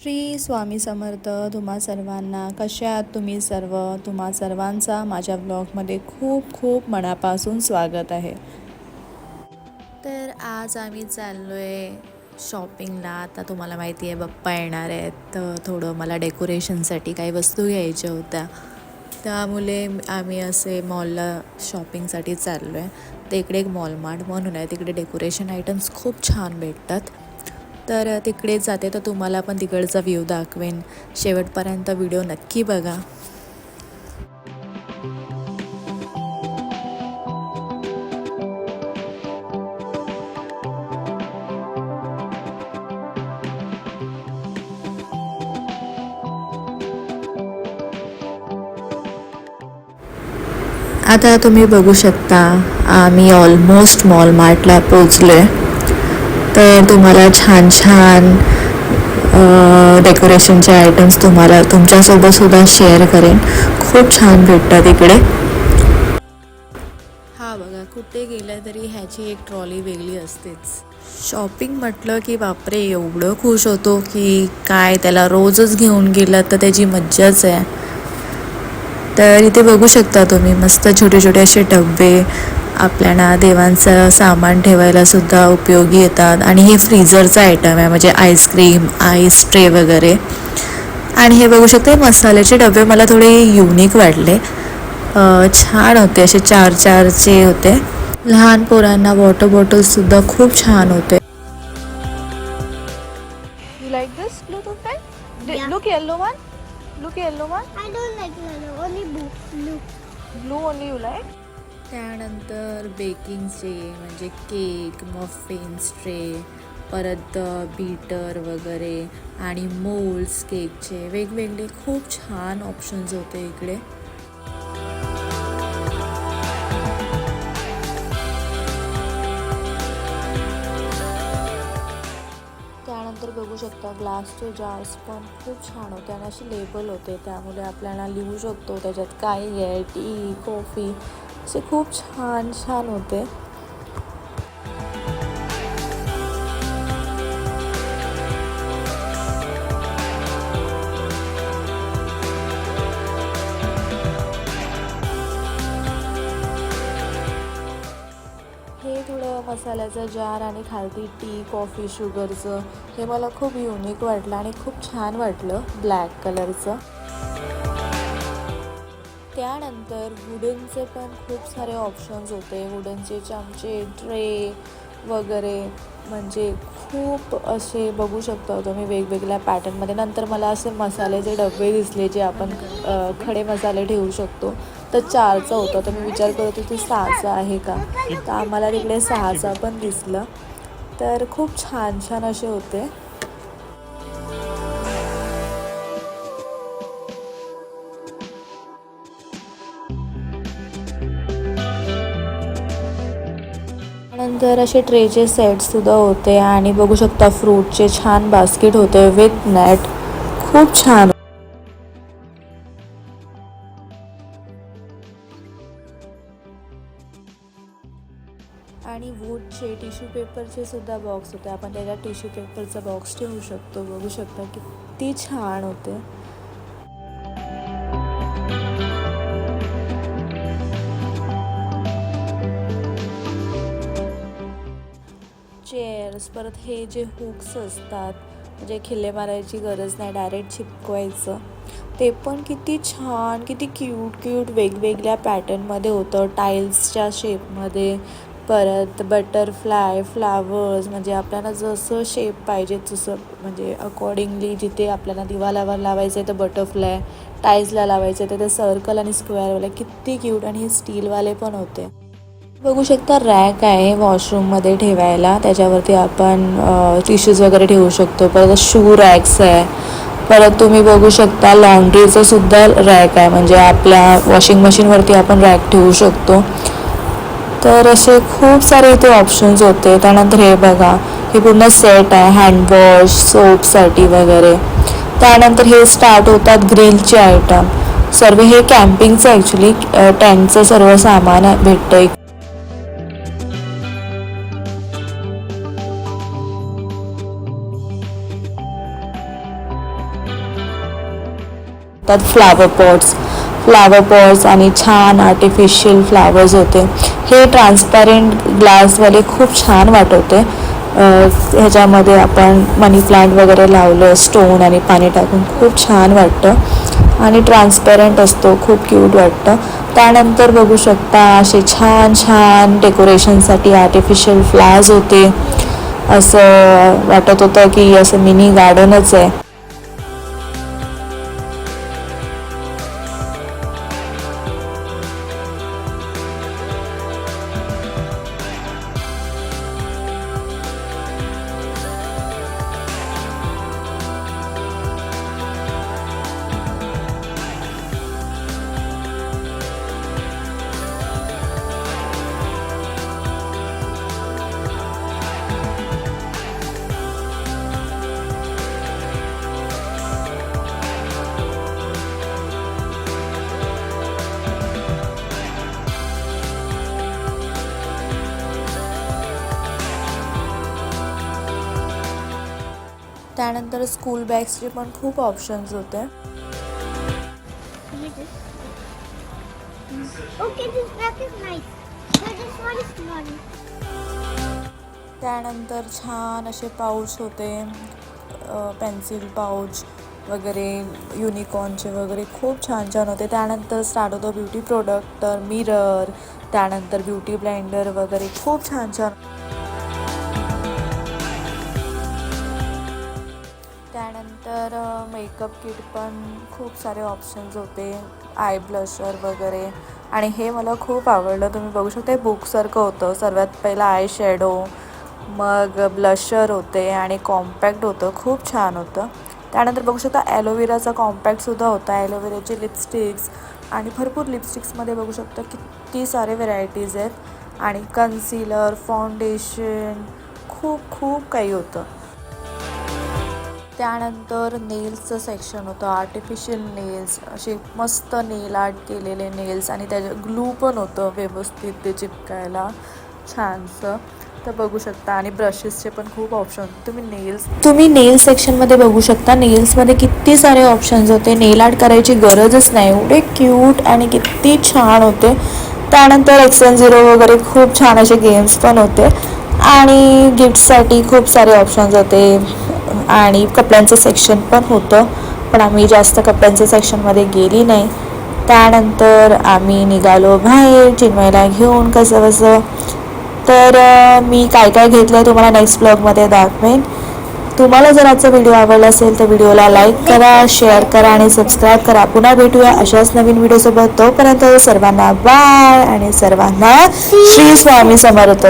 श्री स्वामी समर्थ तुम्हा सर्वांना कशा आहात तुम्ही सर्व? तुम्हा सर्वांचा माझ्या ब्लॉगमध्ये खूप खूप मनापासून स्वागत आहे. तर आज आम्ही चाललो आहे शॉपिंगला आता तुम्हाला माहिती आहे बाप्पा येणार आहेत. तर थोडं मला डेकोरेशनसाठी काही वस्तू घ्यायच्या होत्या. त्यामुळे आम्ही असे मॉलला शॉपिंगसाठी चाललो आहे तर इकडे एक मॉलमार्ट म्हणून आहे. तिकडे डेकोरेशन आयटम्स खूप छान भेटतात. तर तिकडे जाते तर तुम्हाला पण तिकडचा व्ह्यू दाखवेन. शेवटपर्यंत व्हिडिओ नक्की बघा. आता तुम्ही बघू शकता आम्ही ऑलमोस्ट मॉल मार्टला पोचलो आहे तर तुम्हाला छान छान डेकोरेशनचे आयटम्स तुम्हाला तुमच्यासोबतसुद्धा शेअर करेन. खूप छान भेटतात इकडे. हा बघा कुठे गेलं तरी ह्याची एक ट्रॉली वेगळी असतेच. शॉपिंग म्हटलं की बापरे एवढं खुश होतो की काय त्याला रोजच घेऊन गेलं तर त्याची मज्जाच आहे. तर इथे बघू शकता तुम्ही मस्त छोटे छोटे असे डबे आपल्याला देवांचं सामान ठेवायला सुद्धा उपयोगी येतात आणि हे फ्रीझरचं आयटम आहे म्हणजे आईस्क्रीम आईस ट्रे वगैरे आणि हे बघू शकते मसाल्याचे डबे मला थोडे युनिक वाटले अं, छान होते असे चार चारचे होते लहान पोरांना वॉटर बॉटल्ससुद्धा खूप छान होते You like this Bluetooth Yeah. Look yellow one. Look yellow one. I don't like yellow, only blue. blue. Blue only you like. त्यानंतर बेकिंगचे म्हणजे केक मफिन्स ट्रे परत बीटर वगैरे आणि मोल्ड्स केकचे वेगवेगळे खूप छान ऑप्शन्स होते इकडे. त्यानंतर बघू शकता ग्लासचे जार्स पण खूप छान होते आणि असे लेबल होते त्यामुळे आपल्याला लिहू शकतो त्याच्यात काय आहे टी कॉफी असे खूप छान छान होते. हे थोडं मसाल्याचं जार आणि खालती टी कॉफी शुगरचं हे मला खूप युनिक वाटलं आणि खूप छान वाटलं ब्लॅक कलरचं त्यानंतर वुडनचे पण खूप सारे ऑप्शन्स होते. वुडनचे चमचे ट्रे वगैरे. म्हणजे खूप असे बघू शकता तुम्ही वेगवेगळ्या पॅटर्नमध्ये नंतर मला असे मसाल्याचे डबे दिसले जे आपण खडे मसाले ठेवू शकतो. तर चारचं होतं. तर मी विचार करत होती सहाचं आहे का? तर आम्हाला तिकडे सहाचा पण दिसलं. तर खूप छान छान असे होते. नंतर असे ट्रेचे सेटसुद्धा होते आणि बघू शकता फ्रूटचे छान बास्केट होते विथ नेट खूप छान. आणि वूडचे टिश्यू पेपरचे सुद्धा बॉक्स होते. आपण त्याच्यात टिश्यू पेपरचा बॉक्स ठेवू शकतो. बघू शकता किती छान होते. चेअर्स परत हे जे हुक्स असतात म्हणजे खिल्ले मारायची गरज नाही डायरेक्ट चिपकवायचं ते पण किती छान किती क्यूट क्यूट वेगवेगळ्या पॅटर्नमध्ये होतं. टाईल्सच्या शेपमध्ये परत बटरफ्लाय फ्लावर्स म्हणजे आपल्याला जसं शेप पाहिजे तसं म्हणजे अकॉर्डिंगली जिथे आपल्याला दिवालावर लावायचं आहे तर बटरफ्लाय टाईल्सला लावायचं आहे तर ते सर्कल आणि स्क्वेअरवाले किती क्यूट आणि हे स्टीलवाले पण होते. बघू शकता रॅक आहे वॉशरूममध्ये ठेवायला. त्याच्यावरती आपण टिश्यूज वगैरे ठेवू शकतो. परत शू रॅक्स आहे. परत तुम्ही बघू शकता लॉन्ड्रीचं सुद्धा रॅक आहे. म्हणजे आपल्या वॉशिंग मशीनवरती आपण रॅक ठेवू शकतो. तर असे खूप सारे इथे ऑप्शन्स होते. त्यानंतर हे बघा हे पूर्ण सेट आहे. हँडवॉश सोपसाठी वगैरे. त्यानंतर हे स्टार्ट होतात ग्रिलचे आयटम सर्व हे कॅम्पिंगचं ॲक्च्युली टेंटचं सर्व सामान भेटतं त्यात फ्लावर पॉट्स फ्लावर पॉट्स आणि छान आर्टिफिशियल फ्लावर्स होते. हे ट्रान्सपॅरेंट ग्लासवाले खूप छान वाटवते. ह्याच्यामध्ये आपण मनी प्लांट वगैरे लावलं स्टोन आणि पाणी टाकून खूप छान वाटतं. आणि ट्रान्सपॅरंट असतो खूप क्यूट वाटतं. त्यानंतर बघू शकता असे छान छान डेकोरेशनसाठी आर्टिफिशियल फ्लावर्स होते. असं वाटत होतं की असं मिनी गार्डनच आहे. त्यानंतर स्कूल बॅग्सचे पण खूप ऑप्शन्स होते. त्यानंतर छान असे पाऊच होते. पेन्सिल पाऊच वगैरे युनिकॉर्नचे वगैरे खूप छान छान होते. त्यानंतर स्टार्ट होतं ब्युटी प्रोडक्ट तर मिरर त्यानंतर ब्युटी ब्लेंडर वगैरे खूप छान छान तर मेकअप किट पण खूप सारे ऑप्शन्स होते. आय ब्लशर वगैरे. आणि हे मला खूप आवडलं. तुम्ही बघू शकता हे बुकसारखं होतं. सर्वात पहिला आय शॅडो मग ब्लशर होते आणि कॉम्पॅक्ट होतं. खूप छान होतं. त्यानंतर बघू शकता ॲलोवेराचा कॉम्पॅक्टसुद्धा होता. ॲलोवेराचे लिपस्टिक्स आणि भरपूर लिपस्टिक्समध्ये बघू शकता किती सारे व्हेरायटीज आहेत. आणि कन्सिलर फाउंडेशन खूप खूप काही होतं. त्यानंतर नेल्सचं सेक्शन होतं आर्टिफिशियल नेल्स असे मस्त नेल आर्ट केलेले नेल्स आणि त्याच्या ग्लू पण होतं व्यवस्थित ते चिपकायला छानसं. तर बघू शकता. आणि ब्रशेसचे पण खूप ऑप्शन तुम्ही नेल्स तुम्ही नेल सेक्शनमध्ये बघू शकता. नेल्समध्ये किती सारे ऑप्शन्स होते. नेल आर्ट करायची गरजच नाही. एवढे क्यूट आणि किती छान होते. त्यानंतर एक्सन झिरो वगैरे खूप छान असे गेम्स पण होते. आणि गिफ्टसाठी खूप सारे ऑप्शन्स होते. आणि कपड्यांचं सेक्शन पण होतं पण आम्ही जास्त कपड्यांच्या सेक्शनमध्ये गेली नाही. त्यानंतर आम्ही निघालो बाहेर चिन्मयला घेऊन कसं कसं तर मी काय काय घेतलं आहे तुम्हाला नेक्स्ट ब्लॉगमध्ये दाखवेन. तुम्हाला जर आजचा व्हिडिओ आवडला असेल तर व्हिडिओला लाईक करा शेअर करा आणि सबस्क्राईब करा. पुन्हा भेटूया अशाच नवीन व्हिडिओसोबत तोपर्यंत सर्वांना बाय आणि सर्वांना श्री स्वामी समर्थ.